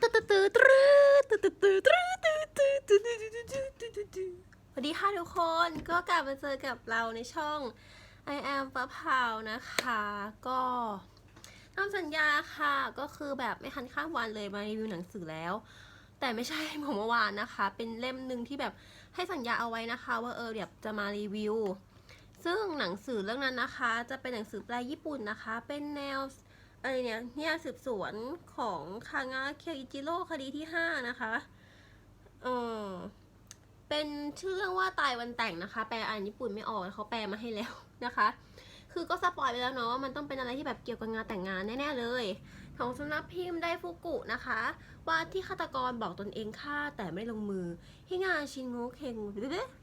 ตืดตืดตืดตืดตืดตืดตืดตืดตืดตืดตืดตืดตืดตืดตืดตืดสวัสดีค่ะทุกคนก็กลับมาเจอกับเราในช่อง I am ป้าพาวนะคะ ก็ตามสัญญาค่ะก็คือแบบไม่ทันข้ามวันเลยมารีวิวหนังสือแล้ว แต่ไม่ใช่ผมเมื่อวานนะคะ เป็นเล่มหนึ่งที่แบบให้สัญญาเอาไว้นะคะ ว่าเออเดี๋ยวจะมารีวิว ซึ่งหนังสือเรื่องนั้นนะคะ จะเป็นหนังสือแปลญี่ปุ่นนะคะ เป็นแนว อะไรเนี่ยเนี่ยสืบสวนของคางะเคียวอิจิโร่คดีที่ห้านะคะเออเป็นชื่อเรื่องว่าตายวันแต่งนะคะ แปลอ่านญี่ปุ่นไม่ออกเขาแปลมาให้แล้วนะคะ คือก็สปอยไปแล้วเนาะว่ามันต้องเป็นอะไรที่แบบเกี่ยวกับงานแต่งงานแน่ๆเลย ของสำนักพิมพ์ไดฟุกุนะคะ ว่าที่ฆาตกรบอกตนเองฆ่าแต่ไม่ลงมือฮิงาชินโงเคง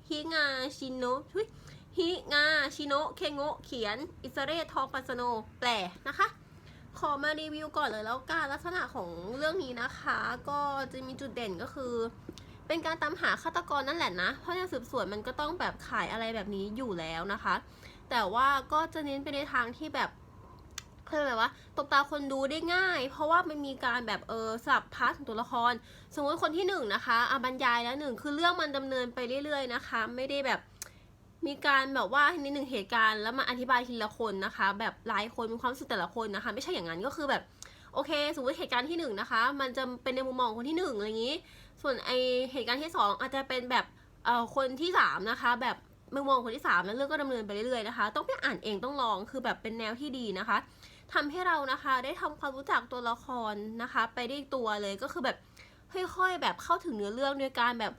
ฮิงาชินโนะฮิงาชิโนะเคโงเขียน อิสเรทองปัสโน แปลนะคะ ขอมารีวิวก่อนเลยแล้วการลักษณะของเรื่องนี้นะคะ ก็จะมีจุดเด่นก็คือ เป็นการตามหาฆาตกรนั่นแหละนะ เพราะในสืบสวนมันก็ต้องแบบขายอะไรแบบนี้อยู่แล้วนะคะ แต่ว่าก็จะเน้นไปในทางที่แบบคือแบบว่าตบตาคนดูได้ง่าย เพราะว่ามันมีการแบบเออสับพาร์ทของตัวละคร สมมติคนที่หนึ่งนะคะอะบรรยายแล้วหนึ่งคือเรื่องมันดำเนินไปเรื่อยๆนะคะ ไม่ได้แบบ มีการแบบว่าในหนึ่งเหตุการณ์แล้วมาอธิบายทีละคนนะคะ แบบหลายคนมีความรู้สึกแต่ละคนนะคะ ไม่ใช่อย่างนั้นก็คือแบบโอเคสมมติเหตุการณ์ที่หนึ่งนะคะ มันจะเป็นในมุมมองคนที่หนึ่งอะไรอย่างนี้ ส่วนไอเหตุการณ์ที่สองอาจจะเป็นแบบเอ่อคนที่สามนะคะ แบบมุมมองคนที่สามแล้วเรื่องก็ดำเนินไปเรื่อยๆนะคะ ต้องไปอ่านเองต้องลองคือแบบเป็นแนวที่ดีนะคะทำให้เรานะคะได้ทำความรู้จักตัวละครนะคะ ไปได้ตัวเลยก็คือแบบค่อยๆแบบเข้าถึงเนื้อเรื่องโดยการแบบ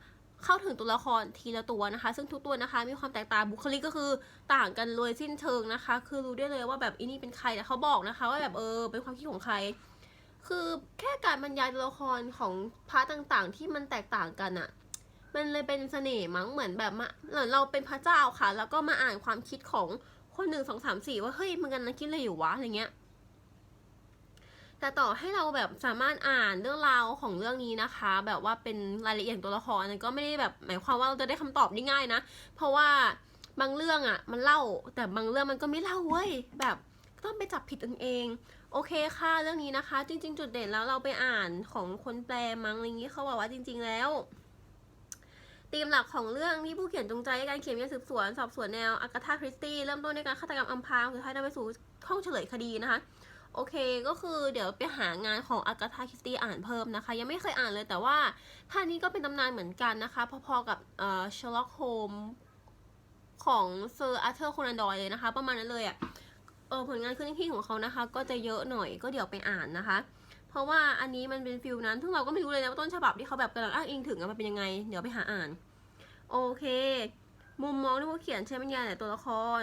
เข้าถึงตัวละครทีละตัวนะคะ ซึ่งทุกตัวนะคะ มีความแตกต่างบุคลิกก็คือต่างกันเลยสิ้นเชิงนะคะ คือรู้ได้เลยว่าแบบอีนี่เป็นใครแต่เขาบอกนะคะ ว่าแบบเออเป็นความคิดของใคร คือแค่การบรรยายตัวละครของพาร์ตต่างๆ ที่มันแตกต่างกันอะมันเลยเป็นเสน่ห์มั้งเหมือนแบบมาเหมือนเราเป็นพระเจ้าค่ะ แล้วก็มาอ่านความคิดของคนหนึ่งสองสามสี่ว่าเฮ้ยมึงกันนะคิดอะไรอยู่วะอะไรเงี้ย แต่ต่อให้เราแบบสามารถอ่านเรื่องราวของเรื่องนี้นะคะ แบบว่าเป็นรายละเอียดของตัวละครนั้นก็ไม่ได้แบบหมายความว่าเราจะได้คำตอบได้ง่ายนะ เพราะว่าบางเรื่องอะ่ะมันเล่า แต่บางเรื่องมันก็ไม่เล่าเว้ยแบบต้องไปจับผิดกันเอง โอเคค่ะเรื่องนี้นะคะ จริง ๆ จุดเด่นแล้วเราไปอ่านของคนแปลมั้งอะไรอย่างนี้เขาบอกว่าจริง ๆ แล้วธีมหลักของเรื่องที่ผู้เขียนจงใจในการเขียนการสืบสวนสอบสวนแนวอากาธาคริสตี้เริ่มต้นในการฆาตกรรมอำพรางสุดท้ายนำไปสู่ห้องเฉลยคดีนะคะ โอเคก็คือเดี๋ยวไปหางานของอากาธาคิสตี้อ่านเพิ่มนะคะ ยังไม่เคยอ่านเลยแต่ว่าท่านี้ก็เป็นตำนานเหมือนกันนะคะ พอๆกับเอ่อ Sherlock Holmes ของเซอร์อาร์เธอร์โคนันดอยเลยนะคะ ประมาณนั้นเลยอะ่ะเออผลงานขึ้นที่ของเขานะคะ ก็จะเยอะหน่อยก็เดี๋ยวไปอ่านนะคะ เพราะว่าอันนี้มันเป็นฟิลนั้นซึ่งเราก็ไม่รู้เลยนะว่าต้นฉบับที่เขาแบบกำลังอ้างอิงถึงมันเป็นยังไง เดี๋ยวไปหาอ่าน โอเค มุมมองที่ผู้เขียนใช้บรรยายแต่ตัวละคร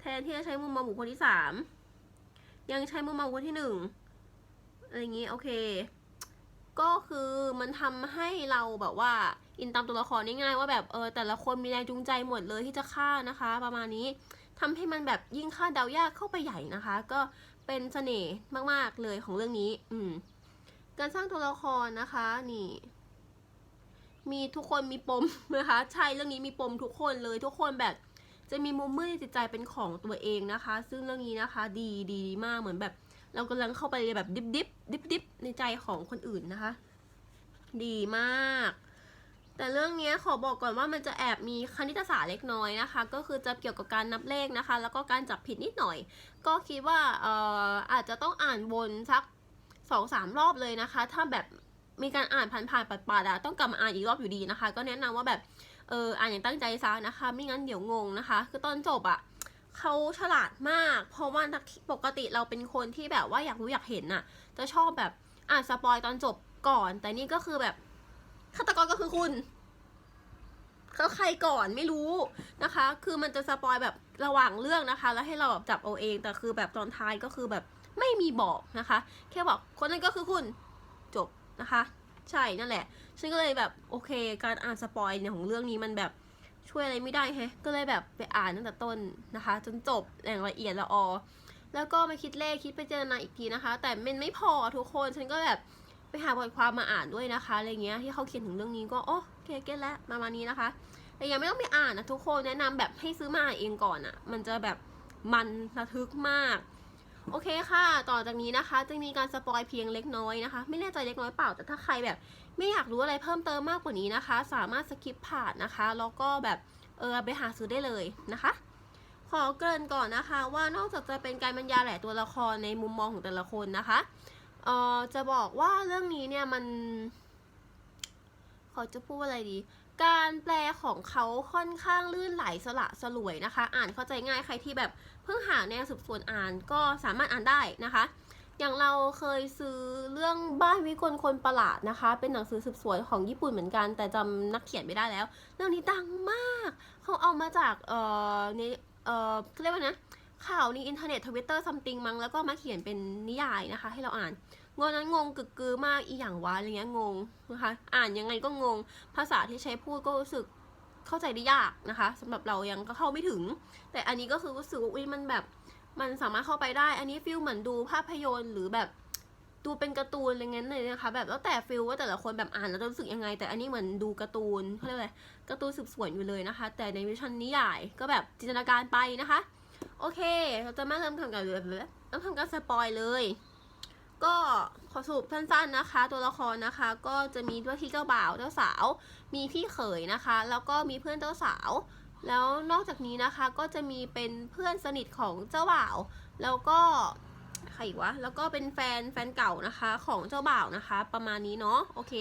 แทนที่จะใช้มุมมองบุคคลที่สาม ยังใช้มุมมองคนที่หนึ่งอะไรอย่างนี้โอเค ก็คือมันทำให้เราแบบว่า อินตามตัวละครง่ายว่าแบบเออแต่ละคนมีแรงจูงใจหมดเลยที่จะฆ่านะคะ ประมาณนี้ทำให้มันแบบยิ่งฆ่าเดายากเข้าไปใหญ่นะคะ ก็เป็นเสน่ห์มากๆเลยของเรื่องนี้ อืม การสร้างตัวละครนะคะ นี่ มีทุกคนมีปมนะคะ ใช่เรื่องนี้มีปมทุกคนเลยทุกคนแบบ จะมีมุมมืดในจิตใจเป็นของตัวเองนะคะ ซึ่งเรื่องนี้นะคะ ดีดีมากเหมือนแบบ เรากำลังเข้าไปแบบดิบดิบดิบดิบในใจของคนอื่นนะคะ ดีมาก แต่เรื่องนี้ขอบอกก่อนว่ามันจะแอบมีคณิตศาสตร์เล็กน้อยนะคะ ก็คือจะเกี่ยวกับการนับเลขนะคะ แล้วก็การจับผิดนิดหน่อย ก็คิดว่าเอ่ออาจจะต้องอ่านวนสักสองสามรอบเลยนะคะ ถ้าแบบ มีการอ่านผ่านๆปัดๆอะต้องกลับมาอ่านอีกรอบอยู่ดีนะคะ ก็แนะนำว่าแบบเอออ่านอย่างตั้งใจซะนะคะ ไม่งั้นเดี๋ยวงงนะคะ คือตอนจบอะเขาฉลาดมาก เพราะว่าปกติเราเป็นคนที่แบบว่าอยากรู้อยากเห็นน่ะ จะชอบแบบอ่านสปอยตอนจบก่อน แต่นี่ก็คือแบบฆาตกรก็คือคุณเขาใครก่อนไม่รู้นะคะ คือมันจะสปอยแบบระหว่างเรื่องนะคะ แล้วให้เราแบบจับเอาเอง แต่คือแบบตอนท้ายก็คือแบบไม่มีบอกนะคะ แค่บอกคนนั้นก็คือคุณ นะคะ ใช่นั่นแหละ ฉันก็เลยแบบโอเค การอ่านสปอยเนี่ยของเรื่องนี้มันแบบช่วยอะไรไม่ได้แฮะ ก็เลยแบบไปอ่านตั้งแต่ต้นนะคะ จนจบอย่างละเอียดละออ แล้วก็มาคิดเลขคิดไปเจรณาอีกทีนะคะ แต่มันไม่พอทุกคนฉันก็แบบไปหาบทความมาอ่านด้วยนะคะอะไรเงี้ยที่เขาเขียนถึงเรื่องนี้ก็โอเคเก็ตแล้วประมาณนี้นะคะแต่ยังไม่ต้องไปอ่านนะทุกคนแนะนำแบบให้ซื้อมาอ่านเองก่อนอะ่ะ มันจะแบบมันระทึกมาก โอเคค่ะ ต่อจากนี้นะคะ จะมีการสปอยเพียงเล็กน้อยนะคะ ไม่แน่ใจเล็กน้อยเปล่า แต่ถ้าใครแบบ ไม่อยากรู้อะไรเพิ่มเติมมากกว่านี้นะคะ สามารถสกิปผ่านนะคะ แล้วก็แบบเออไปหาซื้อได้เลยนะคะ ขอเกริ่นก่อนนะคะ ว่านอกจากจะเป็นการบรรยายหลายตัวละครในมุมมองของแต่ละคนนะคะเออจะบอกว่าเรื่องนี้เนี่ยมัน ขอจะพูดว่าอะไรดี การแปลของเขาค่อนข้างลื่นไหลสละสลวยนะคะ อ่านเข้าใจง่ายใครที่แบบเพิ่งหาแนวสืบสวนอ่านก็สามารถอ่านได้นะคะ อย่างเราเคยซื้อเรื่องบ้านวิกลคนประหลาดนะคะ เป็นหนังสือสืบสวนของญี่ปุ่นเหมือนกัน แต่จำนักเขียนไม่ได้แล้ว เรื่องนี้ดังมาก เขาเอามาจากเอ่อในเอ่อเขาเรียกว่านะข่าวในอินเทอร์เน็ตทวิตเตอร์ซัมติงมั้งแล้วก็มาเขียนเป็นนิยายนะคะ ให้เราอ่าน งงนั้นงงกึกกือมากอีอย่างวะอะไรเงี้ยงงนะคะ อ่านยังไงก็งง ภาษาที่ใช้พูดก็รู้สึกเข้าใจได้ยากนะคะสำหรับเรายังก็เข้าไม่ถึง แต่อันนี้ก็คือรู้สึกว่าอุ๊ยมันแบบมันสามารถเข้าไปได้ อันนี้ฟิลเหมือนดูภาพยนตร์หรือแบบดูเป็นการ์ตูนอะไรเงี้ยเลยนะคะ แบบแล้วแต่ฟิลว่าแต่ละคนแบบอ่านแล้วรู้สึกยังไง แต่อันนี้เหมือนดูการ์ตูนเขาเรียกอะไรการ์ตูนสืบสวนอยู่เลยนะคะ แต่ในวิชั่นนิยายก็แบบจินตนาการไปนะคะ โอเค เราจะมาเริ่มทำกันเลยเริ่มทำการสปอยเลย ก็ขอสรุปสั้นๆนะคะ ตัวละครนะคะก็จะมีด้วยที่เจ้าบ่าวเจ้าสาว มีพี่เขยนะคะ แล้วก็มีเพื่อนเจ้าสาว แล้วนอกจากนี้นะคะก็จะมีเป็นเพื่อนสนิทของเจ้าบ่าว แล้วก็ใครอีกวะแล้วก็เป็นแฟนแฟนเก่านะคะของเจ้าบ่าวนะคะ ประมาณนี้เนาะโอเค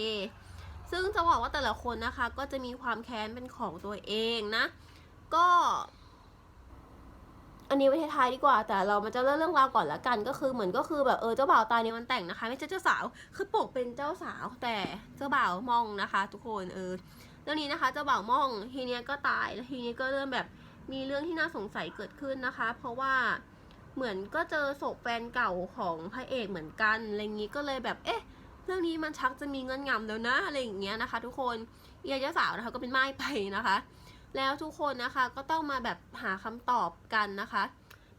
ซึ่งจะบอกว่าแต่ละคนนะคะก็จะมีความแค้นเป็นของตัวเองนะ ก็ อันนี้ไว้ท้ายดีกว่า แต่เรามาจะเล่าเรื่องราวก่อนละกัน ก็คือเหมือนก็คือแบบเออเจ้าบ่าวตายในวันแต่งนะคะ ไม่ใช่เจ้าสาว คือปกเป็นเจ้าสาวแต่เจ้าบ่าวมองนะคะ ทุกคนเออเรื่องนี้นะคะเจ้าบ่าวม่องทีเนี้ยก็ตายแล้วทีนี้ก็เริ่มแบบมีเรื่องที่น่าสงสัยเกิดขึ้นนะคะ เพราะว่าเหมือนก็เจอศพแฟนเก่าของพระเอกเหมือนกันอะไรอย่างนี้ก็เลยแบบเอ๊ะเรื่องนี้มันชักจะมีเงื่อนงำแล้วนะอะไรอย่างเงี้ยนะคะ ทุกคนเอียเจ้าสาวนะคะก็เป็นไม้ไปนะคะ แล้วทุกคนนะคะก็ต้องมาแบบหาคำตอบกันนะคะ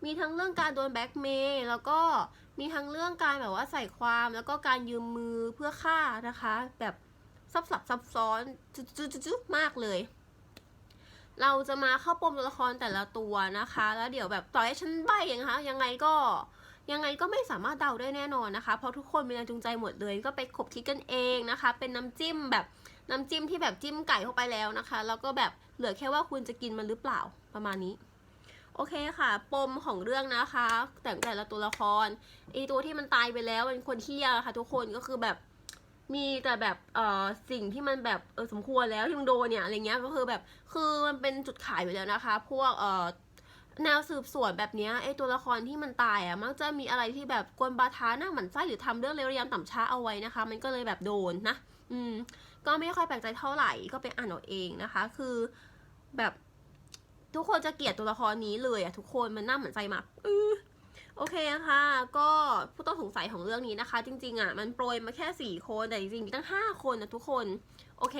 มีทั้งเรื่องการโดนแบ็กเมย์แล้วก็มีทั้งเรื่องการแบบว่าใส่ความแล้วก็การยืมมือเพื่อฆ่านะคะ แบบซับซับซับซ้อนจุ๊ๆมากเลย เราจะมาเข้าปมตัวละครแต่ละตัวนะคะ แล้วเดี๋ยวแบบต่อให้ฉันใบยังคะยังไงก็ยังไงก็ไม่สามารถเดาได้แน่นอนนะคะ เพราะทุกคนมีแรงจูงใจหมดเลย ก็ไปขบคิดกันเองนะคะ เป็นน้ำจิ้มแบบน้ำจิ้มที่แบบจิ้มไก่เข้าไปแล้วนะคะ แล้วก็แบบ เหลือแค่ว่าคุณจะกินมันหรือเปล่าประมาณนี้ โอเคค่ะ ปมของเรื่องนะคะ แต่แต่ละตัวละครไอตัวที่มันตายไปแล้วเป็นคนเที่ยค่ะ ทุกคนก็คือแบบมีแต่แบบเอ่อสิ่งที่มันแบบเออสมควรแล้วที่มึงโดนเนี่ยอะไรเงี้ยก็คือแบบคือมันเป็นจุดขายอยู่แล้วนะคะ พวกเอ่อแนวสืบสวนแบบนี้ไอตัวละครที่มันตายอะมักจะมีอะไรที่แบบกวนบาทาหน้าหมันไส้หรือทำเรื่องเลวระยต่ำช้าเอาไว้นะคะ มันก็เลยแบบโดนนะ อืม ก็ไม่ค่อยแปลกใจเท่าไหร่ก็ไปอ่านเอาเองนะคะ คือแบบทุกคนจะเกลียดตัวละครนี้เลยอะทุกคนมันน่าเหมือนใจมากออโอเคค่ะ ก็ผู้ต้องสงสัยของเรื่องนี้นะคะ จริงๆอะมันโปรยมาแค่สี่คน แต่จริงๆมีตั้งห้าคนนะทุกคน โอเค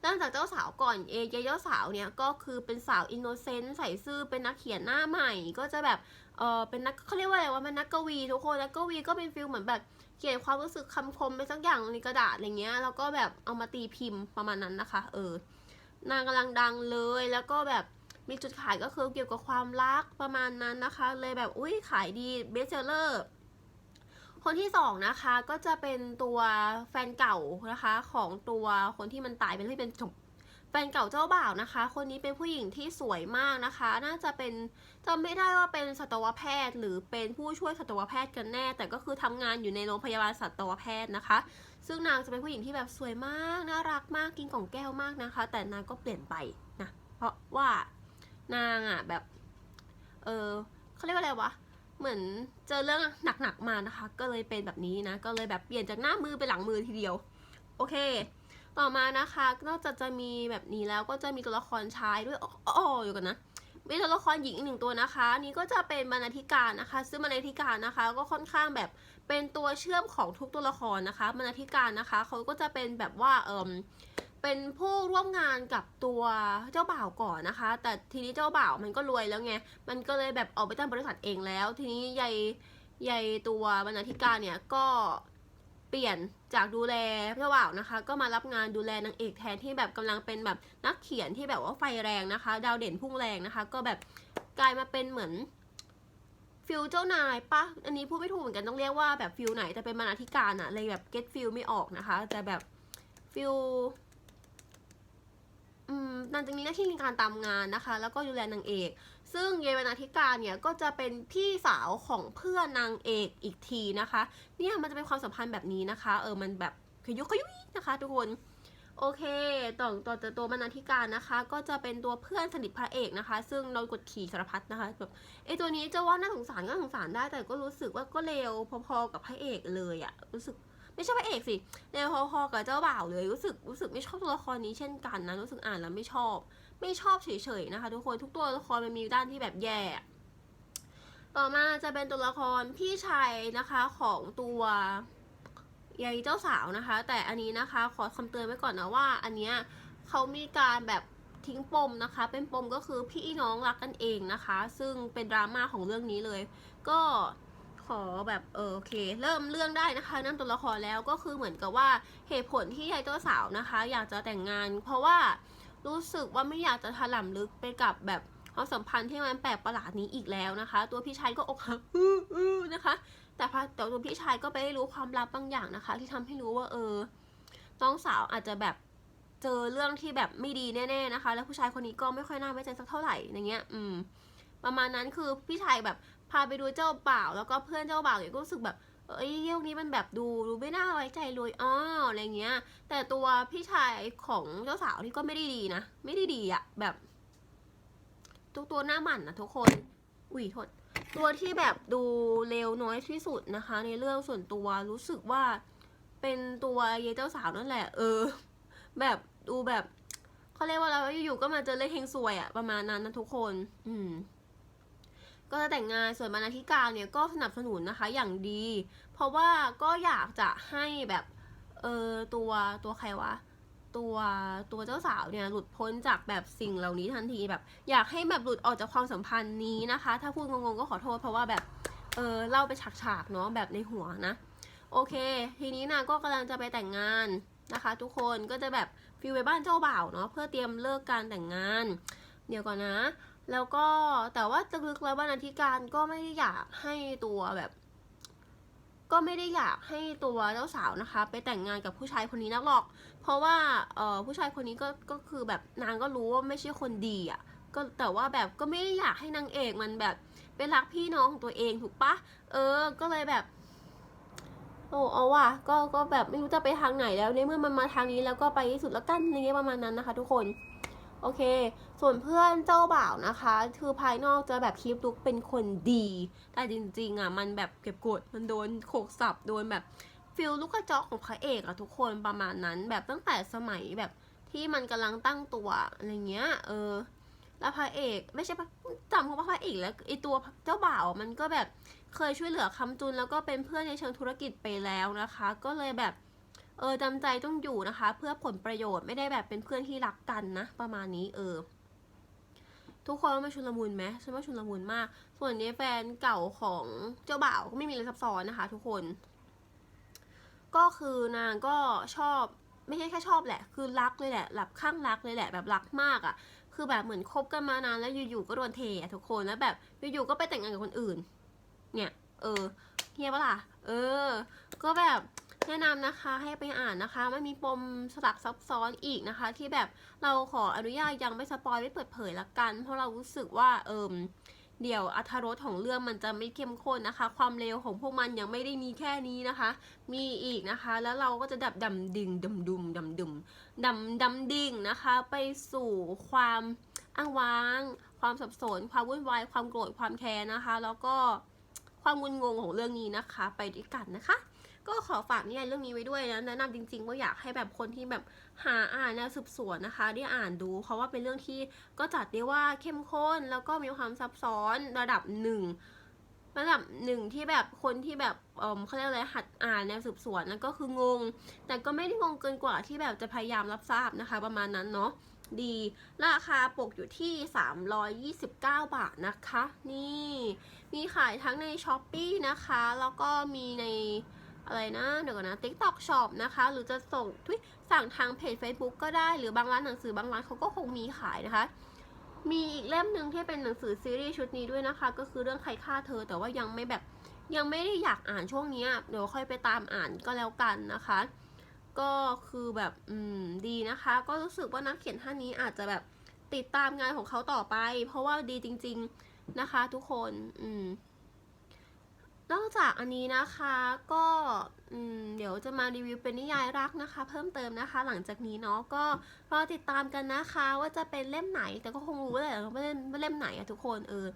เริ่มจากเจ้าสาวก่อนเอเยเจ้าสาวเนี่ยก็คือเป็นสาวอินโนเซนต์ใส่ซื่อเป็นนักเขียนหน้าใหม่ ก็จะแบบเออเป็นนักเขาเรียกว่าอะไรว่าเป็นนักกวี ทุกคนนักกวีก็เป็นฟิลเหมือนแบบ เขียนความรู้สึกคำคมไปสักอย่างในกระดาษอะไรเงี้ยแล้วก็แบบเอามาตีพิมพ์ประมาณนั้นนะคะ เออ นางกำลังดังเลยแล้วก็แบบมีจุดขายก็คือเกี่ยวกับความรักประมาณนั้นนะคะ เลยแบบอุ้ยขายดีเบสเซลเลอร์คนที่สองนะคะก็จะเป็นตัวแฟนเก่านะคะ ของตัวคนที่มันตายเป็นที่เป็น แฟนเก่าเจ้าบ่าวนะคะ คนนี้เป็นผู้หญิงที่สวยมากนะคะ น่าจะเป็นจำไม่ได้ว่าเป็นสัตวแพทย์ หรือเป็นผู้ช่วยสัตวแพทย์กันแน่ แต่ก็คือทำงานอยู่ในโรงพยาบาลสัตวแพทย์นะคะ ซึ่งนางจะเป็นผู้หญิงที่แบบสวยมาก น่ารักมาก กินกล่องแก้วมากนะคะ แต่นางก็เปลี่ยนไปนะ เพราะว่านางอะแบบ เออเขาเรียกว่าอะไรวะ เหมือนเจอเรื่องหนักๆมานะคะ ก็เลยเป็นแบบนี้นะ ก็เลยแบบเปลี่ยนจากหน้ามือเป็นหลังมือทีเดียว โอเค ต่อมานะคะ นอกจากจะมีแบบนี้แล้วก็จะมีตัวละครชายด้วยอ๋ออยู่กันนะมีตัวละครหญิงอีกหนึ่งตัวนะคะนี่ก็จะเป็นบรรณาธิการนะคะ ซึ่งบรรณาธิการนะคะ ก็ค่อนข้างแบบเป็นตัวเชื่อมของทุกตัวละครนะคะบรรณาธิการนะคะเขาก็จะเป็นแบบว่าเอิมเป็นผู้ร่วมงานกับตัวเจ้าบ่าวก่อนนะคะ แต่ทีนี้เจ้าบ่าวมันก็รวยแล้วไงมันก็เลยแบบออกไปตั้งบริษัทเองแล้ว ทีนี้ยายยายตัวบรรณาธิการเนี่ยก็ เปลี่ยนจากดูแลเจ้าบ่าวนะคะ ก็มารับงานดูแลนางเอกแทนที่แบบกำลังเป็นแบบนักเขียนที่แบบว่าไฟแรงนะคะ ดาวเด่นพุ่งแรงนะคะ ก็แบบกลายมาเป็นเหมือนฟิลเจ้านายปะอันนี้พูดไม่ถูกเหมือนกันต้องเรียกว่าแบบฟิลไหนแต่เป็นบรรณาธิการอะเลยแบบเก็ตฟิลไม่ออกนะคะ แต่แบบฟิลอืมนางจะมีหน้าที่ในการตามงานนะคะ แล้วก็ดูแลนางเอก ซึ่งเยบรรณาธิการเนี่ยก็จะเป็นพี่สาวของเพื่อนนางเอกอีกทีนะคะ เนี่ยมันจะเป็นความสัมพันธ์แบบนี้นะคะ เออมันแบบขยุกขยุยนะคะ ทุกคนโอเค ต่อต่อจากตัวบรรณาธิการนะคะ ก็จะเป็นตัวเพื่อนสนิทพระเอกนะคะ ซึ่งเรากดขี่สารพัดนะคะแบบไอตัวนี้จะว่าน่าสงสารก็สงสารได้ แต่ก็รู้สึกว่าก็เลวพอๆกับพระเอกเลยอะรู้สึกไม่ใช่พระเอกสิเลวพอๆกับเจ้าบ่าวเลย รู้สึกรู้สึกไม่ชอบตัวละครนี้เช่นกันนะ รู้สึกอ่านแล้วไม่ชอบ ไม่ชอบเฉยๆนะคะ ทุกคนทุกตัวละครมันมีด้านที่แบบแย่ ต่อมาจะเป็นตัวละครพี่ชายนะคะของตัวยายเจ้าสาวนะคะ แต่อันนี้นะคะขอคำเตือนไว้ก่อนนะว่า อันเนี้ยเขามีการแบบทิ้งปมนะคะ เป็นปมก็คือพี่น้องรักกันเองนะคะ ซึ่งเป็นดราม่าของเรื่องนี้เลย ก็ขอแบบเออโอเค เริ่มเรื่องได้นะคะนั่นตัวละครแล้วก็คือเหมือนกับว่าเหตุผลที่ยายเจ้าสาวนะคะ อยากจะแต่งงาน เพราะว่า รู้สึกว่าไม่อยากจะถล่ำลึกไปกับแบบความสัมพันธ์ที่มันแปลกประหลาดนี้อีกแล้วนะคะ ตัวพี่ชายก็อกหักอื้ออื้อนะคะ แต่พอแต่ตัวพี่ชายก็ไปได้รู้ความลับบางอย่างนะคะ ที่ทำให้รู้ว่าเออ น้องสาวอาจจะแบบเจอเรื่องที่แบบไม่ดีแน่ๆนะคะ แล้วผู้ชายคนนี้ก็ไม่ค่อยน่าไว้ใจสักเท่าไหร่อย่างเงี้ย อืม ประมาณนั้นคือพี่ชายแบบพาไปดูเจ้าบ่าว แล้วก็เพื่อนเจ้าบ่าวเนี่ยก็รู้สึกแบบ เอ้ยเรื่องนี้มันแบบดูดูไม่น่าไว้ใจเลยอ้ออะไรเงี้ย แต่ตัวพี่ชายของเจ้าสาวนี่ก็ไม่ได้ดีนะไม่ได้ดีอะแบบทุกตัวหน้าหมันนะทุกคนอุ้ยโทษตัวที่แบบดูเลวน้อยที่สุดนะคะ ในเรื่องส่วนตัวรู้สึกว่าเป็นตัวเยเจ้าสาวนั่นแหละ เออ แบบดูแบบเขาเรียกว่าอะไรวะอยู่ๆก็มาเจอเรื่องเฮงซวยอะประมาณนั้นนะทุกคน อืม ก็จะแต่งงานส่วนบรรณาธิการเนี่ยก็สนับสนุนนะคะอย่างดี เพราะว่าก็อยากจะให้แบบเออตัวตัวใครวะตัวตัวเจ้าสาวเนี่ยหลุดพ้นจากแบบสิ่งเหล่านี้ทันทีแบบ อยากให้แบบหลุดออกจากความสัมพันธ์นี้นะคะ ถ้าพูดงงๆก็ขอโทษเพราะว่าแบบเออเล่าไปฉากๆเนาะแบบในหัวนะ โอเค ทีนี้นางก็กำลังจะไปแต่งงานนะคะ ทุกคนก็จะแบบฟิลไปบ้านเจ้าบ่าวเนาะเพื่อเตรียมเลิกการแต่งงาน เดี๋ยวก่อนนะ แล้วก็แต่ว่าลึกๆแล้วบรรณาธิการก็ไม่ได้อยากให้ตัวแบบ ก็ไม่ได้อยากให้ตัวเจ้าสาวนะคะ ไปแต่งงานกับผู้ชายคนนี้นักหรอก เพราะว่าเออผู้ชายคนนี้ก็ก็คือแบบนางก็รู้ว่าไม่ใช่คนดีอะ่ะก็แต่ว่าแบบก็ไม่ได้อยากให้นางเอกมันแบบเป็นรักพี่น้องของตัวเองถูกปะเออ ก็เลยแบบโอ้เอาว่ะก็ก็แบบไม่รู้จะไปทางไหนแล้วในเมื่อมันมาทางนี้แล้วก็ไปที่สุดแล้วกันอย่างเงี้ยประมาณนั้นนะคะ ทุกคน โอเค ส่วนเพื่อนเจ้าบ่าวนะคะ คือภายนอกจะแบบคลิปลุกเป็นคนดี แต่จริงๆอะมันแบบเก็บกด มันโดนโขกสับ โดนแบบฟิลลูกกระจอกของพระเอกอะทุกคนประมาณนั้น แบบตั้งแต่สมัยแบบที่มันกำลังตั้งตัวอะไรเงี้ย เออ แล้วพระเอกไม่ใช่พระจำคำว่าพระเอกแล้วไอตัวเจ้าบ่าวมันก็แบบเคยช่วยเหลือคำจุนแล้วก็เป็นเพื่อนในเชิงธุรกิจไปแล้วนะคะ ก็เลยแบบ เออจำใจต้องอยู่นะคะ เพื่อผลประโยชน์ไม่ได้แบบเป็นเพื่อนที่รักกันนะ ประมาณนี้เออ ทุกคนว่ามันชุนละมุนไหมฉันว่าชุนละมุนมาก ส่วนนี้แฟนเก่าของเจ้าบ่าวก็ไม่มีอะไรซับซ้อนนะคะ ทุกคน ก็คือนางก็ชอบไม่ใช่แค่ชอบแหละ คือรักเลยแหละหลับข้างรักเลยแหละแบบรักมากอะ่ะ คือแบบเหมือนคบกันมานานแล้วอยู่ๆก็โดนเทอะทุกคนแล้วแบบอยู่ๆก็ไปแต่งงานกับคนอื่น เนี่ย เออเฮียปะล่ะเออ ก็แบบ แนะนำนะคะให้ไปอ่านนะคะไม่มีปมสลักซับซ้อนอีกนะคะ ที่แบบเราขออนุญาตยังไม่สปอยไม่เปิดเผยละกัน เพราะเรารู้สึกว่าเอิมเดี๋ยวอัธรสของเรื่องมันจะไม่เข้มข้นนะคะ ความเร็วของพวกมันยังไม่ได้มีแค่นี้นะคะ มีอีกนะคะ แล้วเราก็จะดับดำดิ่งดำดุมดำดุมดำดำดิ่งนะคะ ไปสู่ความอ้างว้าง ความสับสน ความวุ่นวายความโกรธความแค้นนะคะ แล้วก็ความงุนงงของเรื่องนี้นะคะ ไปด้วยกันนะคะ ก็ขอฝากนิยายเรื่องนี้ไว้ด้วยนะแนะนำจริงๆว่าอยากให้แบบคนที่แบบหาอ่านแนวสืบสวนนะคะ ได้อ่านดู เพราะว่าเป็นเรื่องที่ก็จัดได้ว่าเข้มข้นแล้วก็มีความซับซ้อนระดับหนึ่งระดับหนึ่งที่แบบคนที่แบบเออเขาเรียกอะไรหัดอ่านแนวสืบสวนแล้วก็คืองง แต่ก็ไม่ได้งงเกินกว่าที่แบบจะพยายามรับทราบนะคะ ประมาณนั้นเนาะดีราคาปกอยู่ที่ 329 บาทนะคะ นี่ มีขายทั้งใน s h อ p e e นะคะ แล้วก็มีใน อะไรนะเดี๋ยวก่อนนะ TikTok Shop นะคะ หรือจะส่งทุยสั่งทางเพจ Facebook ก็ได้หรือบางร้านหนังสือบางร้านเขาก็คงมีขายนะคะ มีอีกเล่มหนึ่งที่เป็นหนังสือซีรีส์ชุดนี้ด้วยนะคะ ก็คือเรื่องใครฆ่าเธอ แต่ว่ายังไม่แบบยังไม่ได้อยากอ่านช่วงนี้เดี๋ยวค่อยไปตามอ่านก็แล้วกันนะคะ ก็คือแบบอืมดีนะคะ ก็รู้สึกว่านักเขียนท่านนี้อาจจะแบบติดตามงานของเขาต่อไป เพราะว่าดีจริง ๆนะคะ ทุกคนอืม นอกจากอันนี้นะคะก็เดี๋ยวจะมารีวิวเป็นนิยายรักนะคะ เพิ่มเติมนะคะ หลังจากนี้เนาะก็รอติดตามกันนะคะว่าจะเป็นเล่มไหนแต่ก็คงรู้แหละว่าเล่มว่าเล่มไหนอะทุกคนเออ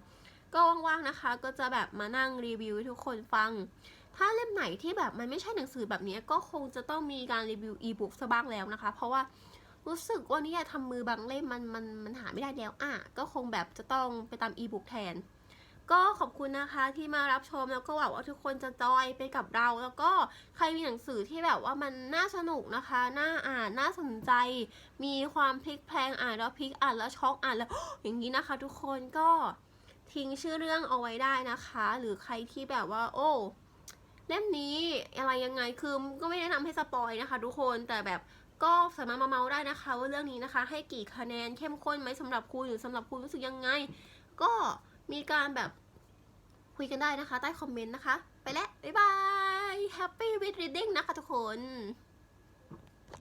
ก็ว่างๆนะคะ ก็จะแบบมานั่งรีวิวให้ทุกคนฟัง ถ้าเล่มไหนที่แบบมันไม่ใช่หนังสือแบบนี้ก็คงจะต้องมีการรีวิวอีบุ๊กซะบ้างแล้วนะคะ เพราะว่ารู้สึกว่านิยายทำมือบางเล่มมันมันมันหาไม่ได้แล้วอะก็คงแบบจะต้องไปตามอีบุ๊กแทน ก็ขอบคุณนะคะที่มารับชมแล้วก็หวังว่าทุกคนจะจอยไปกับเรา แล้วก็ใครมีหนังสือที่แบบว่ามันน่าสนุกนะคะ น่าอ่านน่าสนใจ มีความพลิกแพลงอ่านแล้วพลิกอ่านแล้วช็อกอ่านแล้วอย่างนี้นะคะ ทุกคนก็ทิ้งชื่อเรื่องเอาไว้ได้นะคะ หรือใครที่แบบว่า โอ้เล่มนี้อะไรยังไงคือก็ไม่แนะนำให้สปอยนะคะ ทุกคนแต่แบบก็สามารถมาเมาได้นะคะ ว่าเรื่องนี้นะคะ ให้กี่คะแนนเข้มข้นไหมสำหรับคุณหรือสำหรับคุณรู้สึกยังไง ก็ มีการแบบคุยกันได้นะคะ ใต้คอมเมนต์นะคะ ไปแล้ว บ๊ายบาย Happy with reading นะคะทุกคน